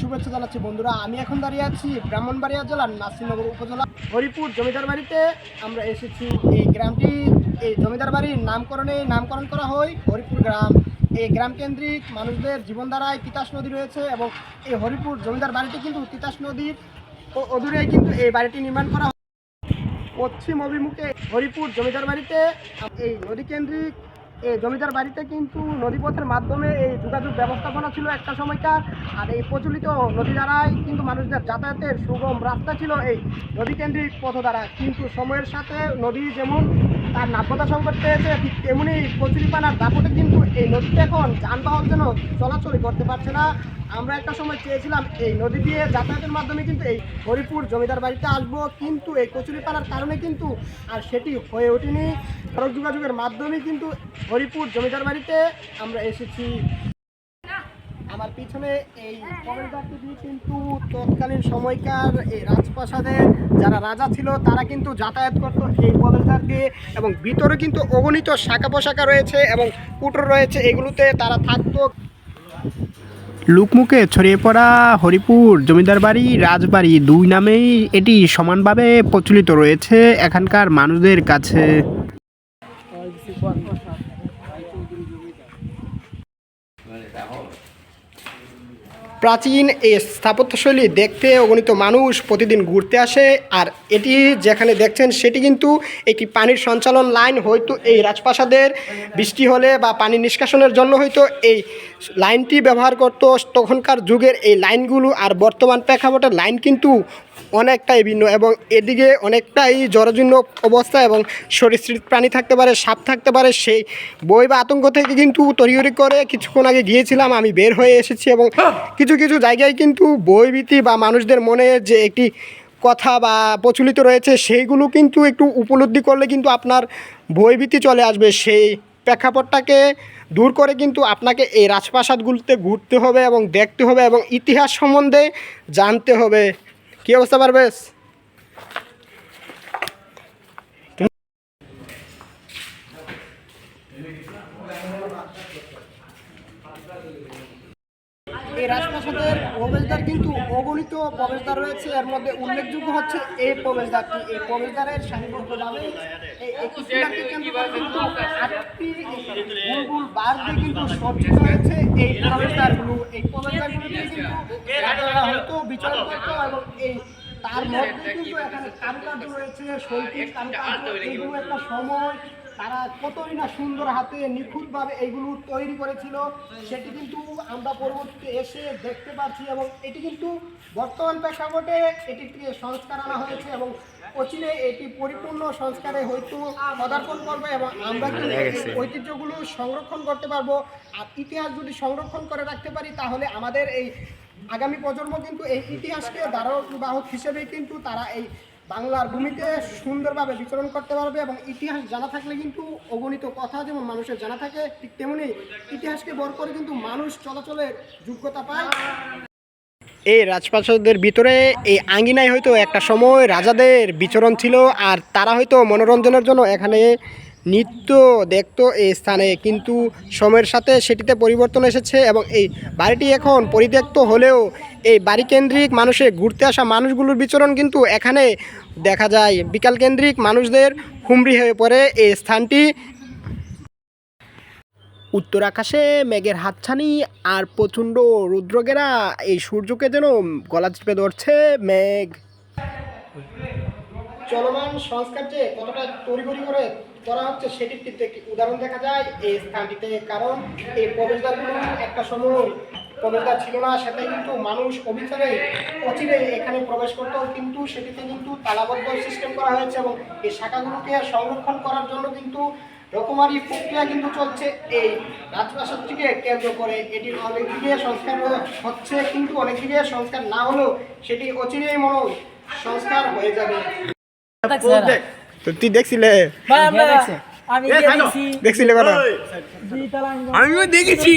শুভেচ্ছা জানাচ্ছি বন্ধুরা। আমি এখন দাঁড়িয়ে আছি ব্রাহ্মণবাড়িয়া জেলার নাসিরনগর উপজেলা। হরিপুর জমিদার বাড়িতে আমরা এসেছি। এই গ্রামটি, এই জমিদার বাড়ির নামকরণে নামকরণ করা হয় হরিপুর গ্রাম। এই গ্রাম কেন্দ্রিক মানুষদের জীবনধারায় তিতাস নদী রয়েছে এবং এই হরিপুর জমিদার বাড়িটি কিন্তু তিতাস নদীর অদূরে কিন্তু এই বাড়িটি নির্মাণ করা হয়। পশ্চিম অভিমুখে হরিপুর জমিদার বাড়িতে এই নদী কেন্দ্রিক এই জমিদার বাড়িতে কিন্তু নদীপথের মাধ্যমে এই যোগাযোগ ব্যবস্থাপনা ছিল একটা সময়কার। আর এই প্রচলিত নদী দ্বারায় কিন্তু মানুষদের যাতায়াতের সুগম রাস্তা ছিল এই নদীকেন্দ্রিক পথ দ্বারা। কিন্তু সময়ের সাথে নদী যেমন তার নাব্যতা সংকট পেয়েছে, ঠিক তেমনি কচুরিপানার দাপটে কিন্তু এই নদীতে এখন যানবাহন যেন চলাচল করতে পারছে না। আমরা একটা সময় চেয়েছিলাম এই নদী দিয়ে যাতায়াতের মাধ্যমে কিন্তু এই হরিপুর জমিদার বাড়িতে আসব, কিন্তু এই কচুরিপানার কারণে কিন্তু আর সেটি হয়ে ওঠেনি। সড়ক যোগাযোগের মাধ্যমে কিন্তু হরিপুর জমিদার বাড়িতে আমরা এসেছি। আমার পিছনে এই দিয়ে কিন্তু তৎকালীন সময়কার এই রাজপ্রাসাদের যারা রাজা ছিল, তারা কিন্তু যাতায়াত করতো এই প্রবেশদ্বার দিয়ে এবং ভিতরে কিন্তু অগণিত শাখা পোশাখা রয়েছে এবং কুটোর রয়েছে, এগুলোতে তারা থাকতো। লুকমুখে ছড়িয়ে পড়া হরিপুর জমিদার বাড়ি, রাজবাড়ি দুই নামেই এটি সমানভাবে প্রচলিত রয়েছে এখানকার মানুষদের কাছে। প্রাচীন এই স্থাপত্যশৈলী দেখতে অগণিত মানুষ প্রতিদিন ঘুরতে আসে, আর এটি যেখানে দেখছেন সেটি কিন্তু একটি পানির সঞ্চালন লাইন। হয়তো এই রাজপ্রাসাদের বৃষ্টি হলে বা পানি নিষ্কাশনের জন্য হয়তো এই লাইনটি ব্যবহার করত। তখনকার যুগের এই লাইনগুলো আর বর্তমান প্রেক্ষাপটের লাইন কিন্তু অনেকটাই ভিন্ন এবং এদিকে অনেকটাই জরাজীর্ণ অবস্থা এবং সরীসৃপ প্রাণী থাকতে পারে সাপ থাকতে পারে সেই বই বা আতঙ্ক থেকে কিন্তু তড়িঘড়ি করে কিছুক্ষণ আগে গিয়েছিলাম আমি বের হয়ে এসেছি এবং কিছু কিছু জায়গায় কিন্তু বইভীতি বা মানুষদের মনে যে একটি কথা বা প্রচলিত রয়েছে সেইগুলো কিন্তু একটু উপলব্ধি করলে কিন্তু আপনার বইভীতি চলে আসবে। সেই প্রেক্ষাপটটাকে দূর করে কিন্তু আপনাকে এই রাজপ্রাসাদগুলোতে ঘুরতে হবে এবং দেখতে হবে এবং ইতিহাস সম্বন্ধে জানতে হবে। কী অবস্থা পারবেশ এই রাজপ্রাসাদের প্রবেশদ্বার কিন্তু অগণিত প্রবেশদ্বার রয়েছে। এর মধ্যে উল্লেখযোগ্য হচ্ছে এই প্রবেশদ্বারটি। এই প্রবেশদ্বারের সারিবদ্ধ কিন্তু সজ্জিত হয়েছে এই প্রবেশদ্বারগুলো। এই প্রবেশদ্বারগুলো কিন্তু বিচার করতো এবং এই তার মধ্যে কিন্তু এখানে কারুকার্য রয়েছে, শৈল্পিক কারুকার্য। এইগুলো একটা সময় তারা কতই না সুন্দর হাতে নিখুঁতভাবে এইগুলো তৈরি করেছিল সেটি কিন্তু আমরা পরবর্তীতে এসে দেখতে পাচ্ছি এবং এটি কিন্তু বর্তমান প্রেক্ষাপটে এটিকে সংস্কার আনা হয়েছে এবং অচিরে এটি পরিপূর্ণ সংস্কারে হয়তো পদার্পণ করবে এবং আমরা কিন্তু ঐতিহ্যগুলো সংরক্ষণ করতে পারব। আর ইতিহাস যদি সংরক্ষণ করে রাখতে পারি তাহলে আমাদের এই আগামী প্রজন্ম কিন্তু এই ইতিহাসকে ধারক বাহক হিসেবে কিন্তু তারা এই বাংলার ভূমিতে সুন্দরভাবে বিচরণ করতে পারবে এবং ইতিহাস জানা থাকলে কিন্তু অগণিত কথা যেমন মানুষের জানা থাকে, ঠিক তেমনি ইতিহাসকে বর করে কিন্তু মানুষ চলাচলের যোগ্যতা পায়। এই রাজপ্রাসাদের ভিতরে এই আঙ্গিনায় হয়তো একটা সময় রাজাদের বিচরণ ছিল, আর তারা হয়তো মনোরঞ্জনের জন্য এখানে নৃত্য দেখত এই স্থানে, কিন্তু সময়ের সাথে সেটিতে পরিবর্তন এসেছে এবং এই বাড়িটি এখন পরিত্যক্ত হলেও এই বাড়ি কেন্দ্রিক মানুষের ঘুরতে আসা মানুষগুলোর বিচরণ কিন্তু এখানে দেখা যায়। বিকাল কেন্দ্রিক মানুষদের হুমড়ি হয়ে পড়ে এই স্থানটি। উত্তর আকাশে মেঘের হাতছানি আর প্রচণ্ড রুদ্রগেরা এই সূর্যকে যেন গলা চেপে ধরছে মেঘ। চলমান সংস্কার যে কতটা তড়িঘড়ি করে করা হচ্ছে সেটির কিন্তু একটি উদাহরণ দেখা যায় এই স্থানটিতে, কারণ এই প্রবেশদ্বারগুলো একটা সময় প্রবেশদ্বার ছিল না সেটা কিন্তু মানুষ অবিচারে অচিরে এখানে প্রবেশ করতো, কিন্তু সেটিতে কিন্তু তালাবদ্ধ সিস্টেম করা হয়েছে এবং এই শাখাগুলোকে সংরক্ষণ করার জন্য কিন্তু রকমারি প্রক্রিয়া কিন্তু চলছে। এই রাজপ্রাসাদটিকে কেন্দ্র করে এটি অনেক দিকে সংস্কার হচ্ছে, কিন্তু অনেক দিকে সংস্কার না হলেও সেটি অচিরেই মনে সংস্কার হয়ে যাবে। তুই দেখছিলে? ভাই আমি দেখছিলে কথা? আমিও দেখেছি।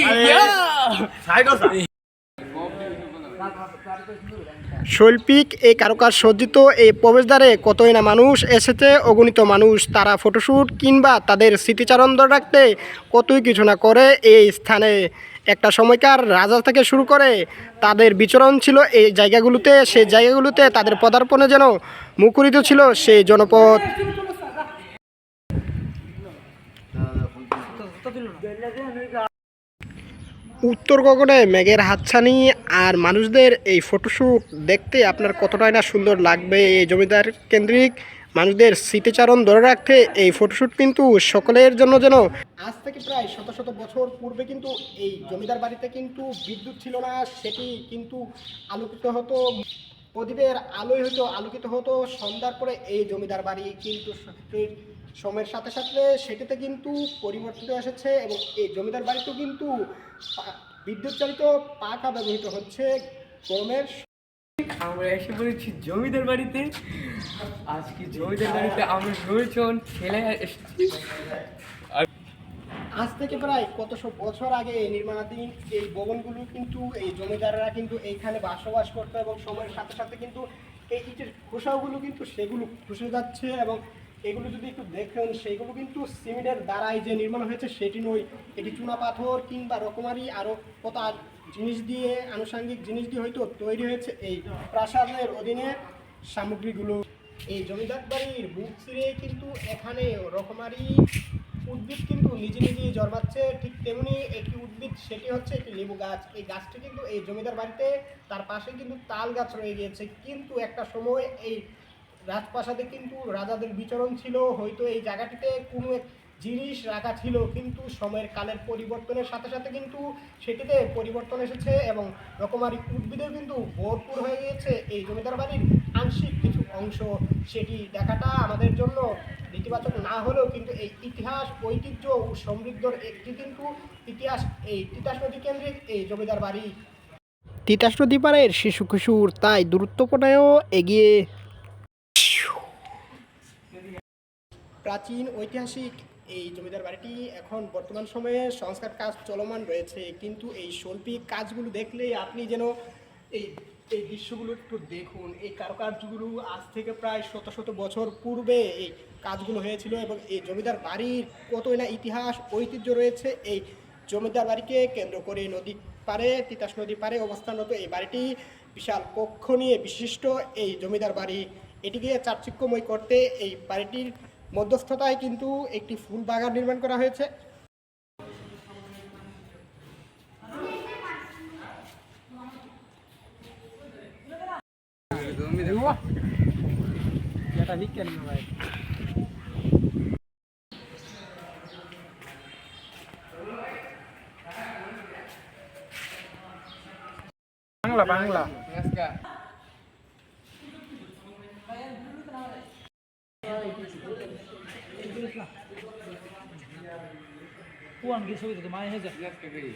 শৈল্পিক, এই কারুকাজ সজ্জিত, এই প্রবেশদ্বারে কতই না মানুষ এসেছে, অগণিত মানুষ তারা ফটোশ্যুট কিংবা তাদের স্মৃতিচারণ ধরে রাখতে কতই কিছু না করে এই স্থানে। একটা সময়কার রাজা থেকে শুরু করে তাদের বিচরণ ছিল এই জায়গাগুলোতে, সেই জায়গাগুলোতে তাদের পদার্পণে যেন মুখরিত ছিল সেই জনপদ। উত্তর গগনে মেঘের হাতছানি আর মানুষদের এই ফটোশ্যুট দেখতে আপনার কতটাই না সুন্দর লাগবে এই জমিদার কেন্দ্রিক? মানুষদের স্মৃতিচারণ ধরে রাখতে এই ফটোশ্যুট কিন্তু সকলের জন্য যেন। আজ থেকে প্রায় শত শত বছর পূর্বে কিন্তু এই জমিদার বাড়িতে কিন্তু বিদ্যুৎ ছিল না, সেটি কিন্তু আলোকিত হতো। প্রদীপের আলোয় হতো আলোকিত হতো, সন্ধ্যার পরে এই জমিদার বাড়ি কিন্তু সময়ের সাথে সাথে সেটিতে কিন্তু পরিবর্তিত এসেছে এবং এই জমিদার বাড়িতেও কিন্তু বিদ্যুৎ চালিত পাখা ব্যবহৃত হচ্ছে গরমের আমরা এসে পড়েছি জমিদার বাড়িতে। আজকে জমিদার বাড়িতে আমরা নয়জন ছেলে এসেছি। আজ থেকে প্রায় কত শো বছর আগে এই নির্মাণাধীন এই ভবনগুলো কিন্তু এই জমিদাররা কিন্তু এইখানে বসবাস করতো এবং সময়ের সাথে সাথে কিন্তু এই ইটের খোসাগুলো কিন্তু সেগুলো খসে যাচ্ছে এবং এগুলো যদি একটু দেখেন সেগুলো কিন্তু সিমেন্টের দ্বারাই যে নির্মাণ হয়েছে, সেটি নয়। এটি চুনা পাথর কিংবা রকমারি আরও কত জিনিস দিয়ে, আনুষঙ্গিক জিনিস দিয়ে হয়তো তৈরি হয়েছে এই প্রাসাদের অধীনে। সামগ্রীগুলো এই জমিদার বাড়ির বুক ছিঁড়ে কিন্তু এখানে রকমারি উদ্ভিদ কিন্তু নিজে নিজেই জন্মাচ্ছে। ঠিক তেমনি একটি উদ্ভিদ, সেটি হচ্ছে একটি লেবু গাছ। এই গাছটি কিন্তু এই জমিদার বাড়িতে, তার পাশে কিন্তু তাল গাছ রয়ে গিয়েছে। কিন্তু একটা সময় এই রাজপ্রাসাদে কিন্তু রাজাদের বিচরণ ছিল, হয়তো এই জায়গাটিতে কোনো এক জিনিস রাখা ছিল, কিন্তু সময়ের কালের পরিবর্তনের সাথে সাথে কিন্তু সেটিতে পরিবর্তন এসেছে এবং রকমারি উদ্ভিদেও কিন্তু ভরপুর হয়ে গিয়েছে। এই জমিদার বাড়ির আংশিক কিছু অংশ সেটি দেখাটা আমাদের জন্য নেতিবাচক না হলেও কিন্তু এই ইতিহাস, ঐতিহ্য ও সমৃদ্ধর একটি কিন্তু ইতিহাস, এই তিতাস নদী কেন্দ্রিক এই জমিদার বাড়ি। তিতাস নদী পাড়ের শিশু কিশোর তাই দূরত্বপনায়ও এগিয়ে প্রাচীন ঐতিহাসিক এই জমিদার বাড়িটি এখন বর্তমান সময়ে সংস্কার কাজ চলমান রয়েছে। কিন্তু এই শৈল্পিক কাজগুলো দেখলে আপনি যেন এই এই দৃশ্যগুলো একটু দেখুন। এই কারুকার্যগুলো আজ থেকে প্রায় শত শত বছর পূর্বে এই কাজগুলো হয়েছিল এবং এই জমিদার বাড়ির কতই না ইতিহাস, ঐতিহ্য রয়েছে এই জমিদার বাড়িকে কেন্দ্র করে। নদী পারে তিতাস নদী পারে অবস্থানরত এই বাড়িটি বিশাল কক্ষ নিয়ে বিশিষ্ট এই জমিদার বাড়ি। এটিকে চাকচিক্যময় করতে এই বাড়িটির মধ্যস্থতায় কিন্তু একটি ফুল বাগান নির্মাণ করা হয়েছে। ভাই Bangla. Puan ke sobi tu, mai heja. Yes, kekiri.